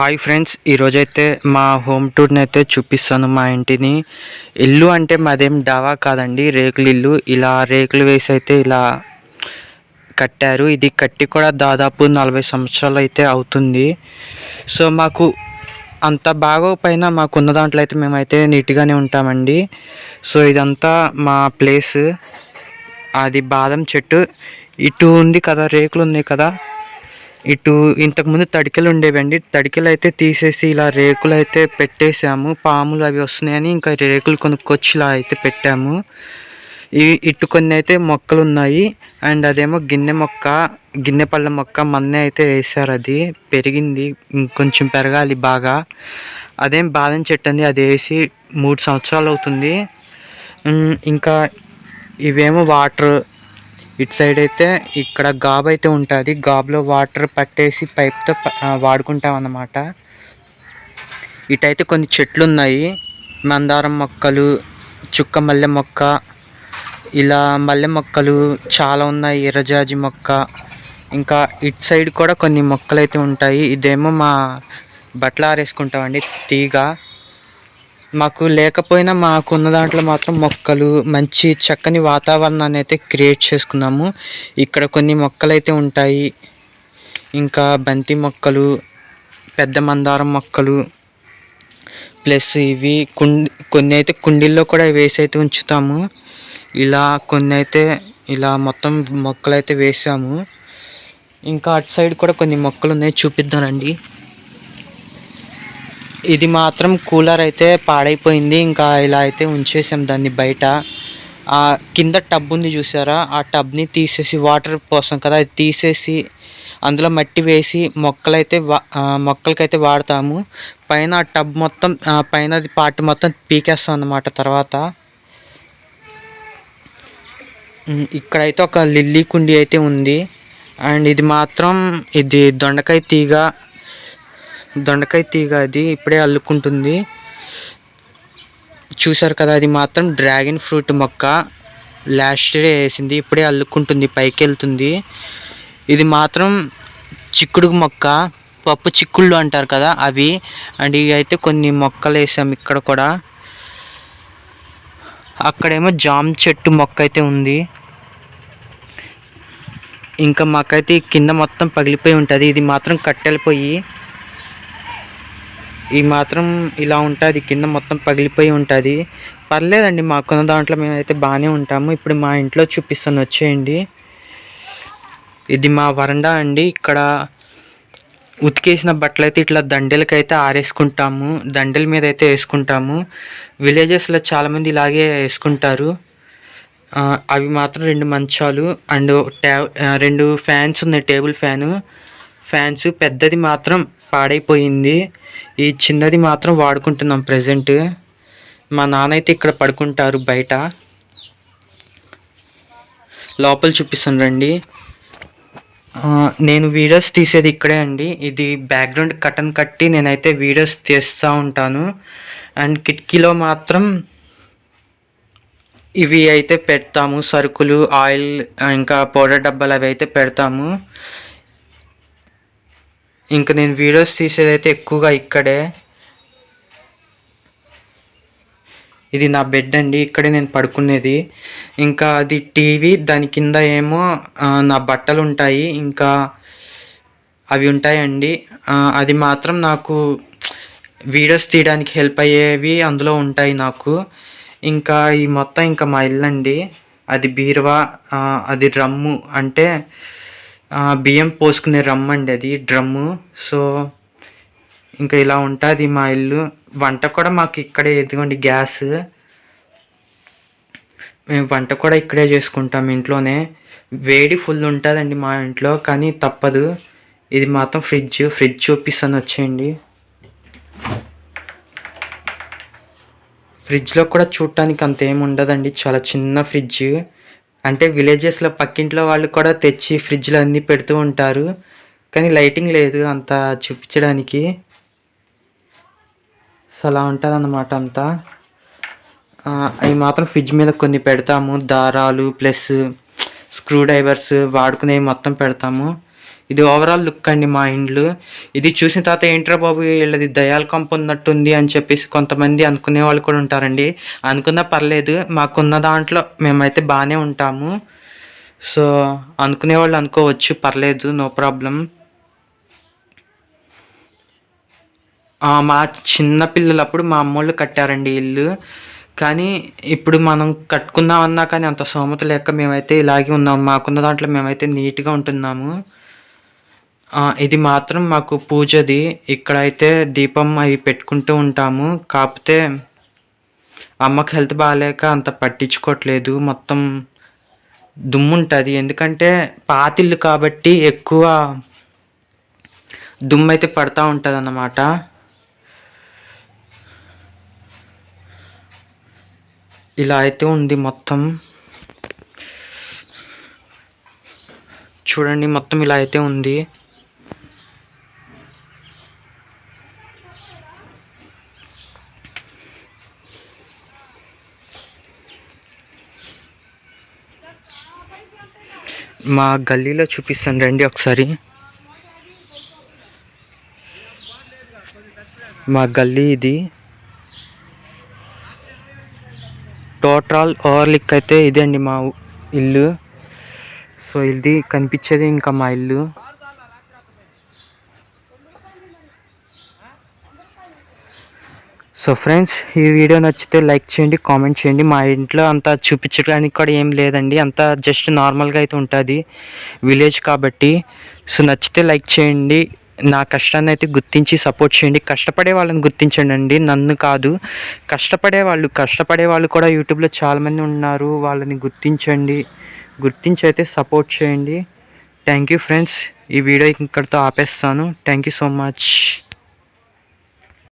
Hi friends ఈరోజైతే మా home టూర్ని అయితే చూపిస్తాను మా ఇంటిని. ఇల్లు అంటే మాదేం డావా కాదండి రేకులు ఇల్లు. ఇలా రేకులు వేసి అయితే ఇలా కట్టారు. ఇది కట్టి కూడా దాదాపు నలభై సంవత్సరాలు అయితే అవుతుంది. సో మాకు అంత బాగోకపోయినా మాకున్న దాంట్లో అయితే మేమైతే నీట్గానే ఉంటామండి. సో ఇదంతా మా ప్లేస్ అది బాదం చెట్టు. ఇటు ఉంది కదా రేకులు ఉన్నాయి కదా. ఇటు ఇంతకుముందు తడికెలు ఉండేవండి. తడికెలు అయితే తీసేసి ఇలా రేకులు అయితే పెట్టేసాము పాములు అవి వస్తున్నాయని ఇంకా రేకులు కొనుక్కొచ్చి ఇలా అయితే పెట్టాము. ఇటు కొన్ని అయితే మొక్కలు ఉన్నాయి. అండ్ అదేమో గిన్నె మొక్క గిన్నె పళ్ళ మొక్క మొన్నే అయితే వేసారు అది. పెరిగింది. ఇంకొంచెం పెరగాలి బాగా. అదేం బాదం చెట్టు అండి. అది వేసి మూడు సంవత్సరాలు అవుతుంది. ఇంకా ఇవేమో వాటర్ ఇటు సైడ్ అయితే ఇక్కడ గాబ్ అయితే ఉంటుంది. గాబ్లో వాటర్ పట్టేసి పైప్తో వాడుకుంటాం అన్నమాట. ఇటైతే కొన్ని చెట్లు ఉన్నాయి మందారం మొక్కలు చుక్క మల్లె మొక్క ఇలా మల్లె మొక్కలు చాలా ఉన్నాయి. ఎర్రజాజి మొక్క. ఇంకా ఇటు సైడ్ కూడా కొన్ని మొక్కలు అయితే ఉంటాయి. ఇదేమో మా బట్టలు ఆరేసుకుంటామండి తీగ. మాకు లేకపోయినా మాకున్న దాంట్లో మాత్రం మొక్కలు మంచి చక్కని వాతావరణాన్ని అయితే క్రియేట్ చేసుకున్నాము. ఇక్కడ కొన్ని మొక్కలు అయితే ఉంటాయి. ఇంకా బంతి మొక్కలు పెద్ద మందారం మొక్కలు ప్లస్ ఇవి కుండి కొన్ని అయితే కుండీల్లో కూడా వేసి అయితే ఉంచుతాము. ఇలా కొన్ని అయితే ఇలా మొత్తం మొక్కలు అయితే వేసాము. ఇంకా అటు సైడ్ కూడా కొన్ని మొక్కలు ఉన్నాయి చూపిద్దానండి. ఇది మాత్రం కూలర్ అయితే పాడైపోయింది. ఇంకా ఇలా అయితే ఉంచేసాం దాన్ని బయట. కింద టబ్ ఉంది చూసారా? ఆ టబ్ని తీసేసి వాటర్ పోసాం కదా అది తీసేసి అందులో మట్టి వేసి మొక్కలైతే వా- మొక్కలకైతే వాడతాము. పైన ఆ టబ్ మొత్తం పైన అది పార్ట్ మొత్తం పీకేస్తాం అన్నమాట తర్వాత. ఇక్కడైతే ఒక లిల్లీ కుండి అయితే ఉంది. అండ్ ఇది మాత్రం ఇది దొండకాయ తీగ. దొండకాయ తీగ అది ఇప్పుడే అల్లుకుంటుంది. చూసారు కదా అది మాత్రం డ్రాగన్ ఫ్రూట్ మొక్క. లాస్ట్ డే వేసింది ఇప్పుడే అల్లుకుంటుంది పైకి వెళ్తుంది ఇది మాత్రం చిక్కుడు మొక్క పప్పు చిక్కుళ్ళు అంటారు కదా అవి. అండ్ ఇవి అయితే కొన్ని మొక్కలు వేసాం ఇక్కడ కూడా. అక్కడేమో జామ చెట్టు మొక్క అయితే ఉంది. ఇంకా మాకైతే అయితే కింద మొత్తం పగిలిపోయి ఉంటుంది. ఇది మాత్రం కట్టెలిపోయి ఈ మాత్రం ఇలా ఉంటుంది కింద మొత్తం పగిలిపోయి ఉంటుంది. పర్లేదండి మాకున్న దాంట్లో మేమైతే బాగానే ఉంటాము. ఇప్పుడు మా ఇంట్లో చూపిస్తాను వచ్చేయండి. ఇది మా వరండా అండి. ఇక్కడ ఉతికేసిన బట్టలు అయితే ఇట్లా దండెలకైతే ఆరేసుకుంటాము. దండెల మీద అయితే వేసుకుంటాము. విలేజెస్లో చాలామంది ఇలాగే వేసుకుంటారు. అవి మాత్రం రెండు మంచాలు అండ్ ట్యా రెండు ఫ్యాన్స్ ఉన్నాయి టేబుల్ ఫ్యాను. ఫ్యాన్స్ పెద్దది మాత్రం పాడైపోయింది. ఈ చిన్నది మాత్రం వాడుకుంటున్నాం ప్రజెంట్. మా నాన్న అయితే ఇక్కడ పడుకుంటారు బయట. లోపల చూపిస్తాను రండి. నేను వీడియోస్ తీసేది ఇక్కడే అండి. ఇది బ్యాక్గ్రౌండ్ కటన్ కట్టి నేనైతే వీడియోస్ తీస్తూ ఉంటాను. అండ్ కిటికీలో మాత్రం ఇవి అయితే పెడతాము. సరుకులు ఆయిల్ ఇంకా పౌడర్ డబ్బాలు అవి అయితే పెడతాము. ఇంకా నేను వీడియోస్ తీసేది అయితే ఎక్కువగా ఇక్కడే. ఇది నా బెడ్ అండి ఇక్కడే నేను పడుకునేది. ఇంకా అది టీవీ దాని కింద ఏమో నా బట్టలు ఉంటాయి ఇంకా అవి ఉంటాయండి. అది మాత్రం నాకు వీడియోస్ తీయడానికి హెల్ప్ అయ్యేవి అందులో ఉంటాయి నాకు. ఇంకా ఈ మొత్తం ఇంకా మా ఇల్లు అండి అది బీరువా అది డ్రమ్ము అంటే బియ్యం పోసుకునే రమ్మండి అండి అది డ్రమ్ము. సో ఇంకా ఇలా ఉంటుంది మా ఇల్లు. వంట కూడా మాకు ఇక్కడే ఎదుగండి గ్యాస్. మేము వంట కూడా ఇక్కడే చేసుకుంటాం ఇంట్లోనే. వేడి ఫుల్ ఉంటుందండి మా ఇంట్లో కానీ తప్పదు. ఇది మాత్రం ఫ్రిడ్జ్ ఫ్రిడ్జ్ చూపిస్తాను వచ్చేయండి. ఫ్రిడ్జ్లో కూడా చూడటానికి అంత ఏమి ఉండదండి చాలా చిన్న ఫ్రిడ్జ్. అంటే విలేజెస్లో పక్కింట్లో వాళ్ళు కూడా తెచ్చి ఫ్రిడ్జ్లో అన్నీ పెడుతూ ఉంటారు. కానీ లైటింగ్ లేదు అంత చూపించడానికి. సో అలా ఉంటుంది అన్నమాట అంతా అవి మాత్రం ఫ్రిడ్జ్ మీద కొన్ని పెడతాము. దారాలు ప్లస్ స్క్రూ డ్రైవర్స్ వాడుకునేవి మొత్తం పెడతాము. ఇది ఓవరాల్ లుక్ అండి మా ఇండ్లు. ఇది చూసిన తర్వాత ఏంట్రా బాబు వీళ్ళది దయాల కంప ఉన్నట్టుంది అని చెప్పేసి కొంతమంది అనుకునే వాళ్ళు కూడా ఉంటారండి. అనుకున్నా పర్లేదు మాకున్న దాంట్లో మేమైతే బాగానే ఉంటాము. సో అనుకునే వాళ్ళు అనుకోవచ్చు పర్లేదు నో ప్రాబ్లం మా చిన్న పిల్లలప్పుడు మా అమ్మోళ్ళు కట్టారండి ఇల్లు. కానీ ఇప్పుడు మనం కట్టుకుందామన్నా కానీ అంత స్తోమత లేక మేమైతే ఇలాగే ఉన్నాము మాకున్న దాంట్లో మేమైతే నీట్గా ఉంటున్నాము. ఇది మాత్రం మాకు పూజది. ఇక్కడైతే దీపం అవి పెట్టుకుంటూ ఉంటాము. కాకపోతే అమ్మకి హెల్త్ బాగాలేక అంత పట్టించుకోవట్లేదు. మొత్తం దుమ్ము ఉంటుంది ఎందుకంటే పాతిల్లు కాబట్టి ఎక్కువ దుమ్ము అయితే పడతా ఉంటుంది అన్నమాట ఇలా అయితే ఉంది మొత్తం. చూడండి మొత్తం ఇలా అయితే ఉంది. మా గల్లీలో చూపిస్తాను రండి ఒకసారి. మా గల్లీ ఇది. టోటల్ ఓవర్లిక్ అయితే ఇదే అండి మా ఇల్లు. సో ఇది కనిపించేది ఇంకా మా ఇల్లు. సో ఫ్రెండ్స్ ఈ వీడియో నచ్చితే లైక్ చేయండి కామెంట్ చేయండి. మా ఇంట్లో అంత చూపించడానికి కూడా ఏం లేదండి. అంతా జస్ట్ నార్మల్గా అయితే ఉంటుంది విలేజ్ కాబట్టి. సో నచ్చితే లైక్ చేయండి. నా కష్టాన్ని అయితే గుర్తించి సపోర్ట్ చేయండి. కష్టపడే వాళ్ళని గుర్తించండి అండి నన్ను కాదు. కష్టపడే వాళ్ళు కష్టపడే వాళ్ళు కూడా యూట్యూబ్లో చాలామంది ఉన్నారు. వాళ్ళని గుర్తించండి. గుర్తించి అయితే సపోర్ట్ చేయండి. థ్యాంక్ యూ ఫ్రెండ్స్ ఈ వీడియో ఇక్కడితో ఆపేస్తాను. Thank you so much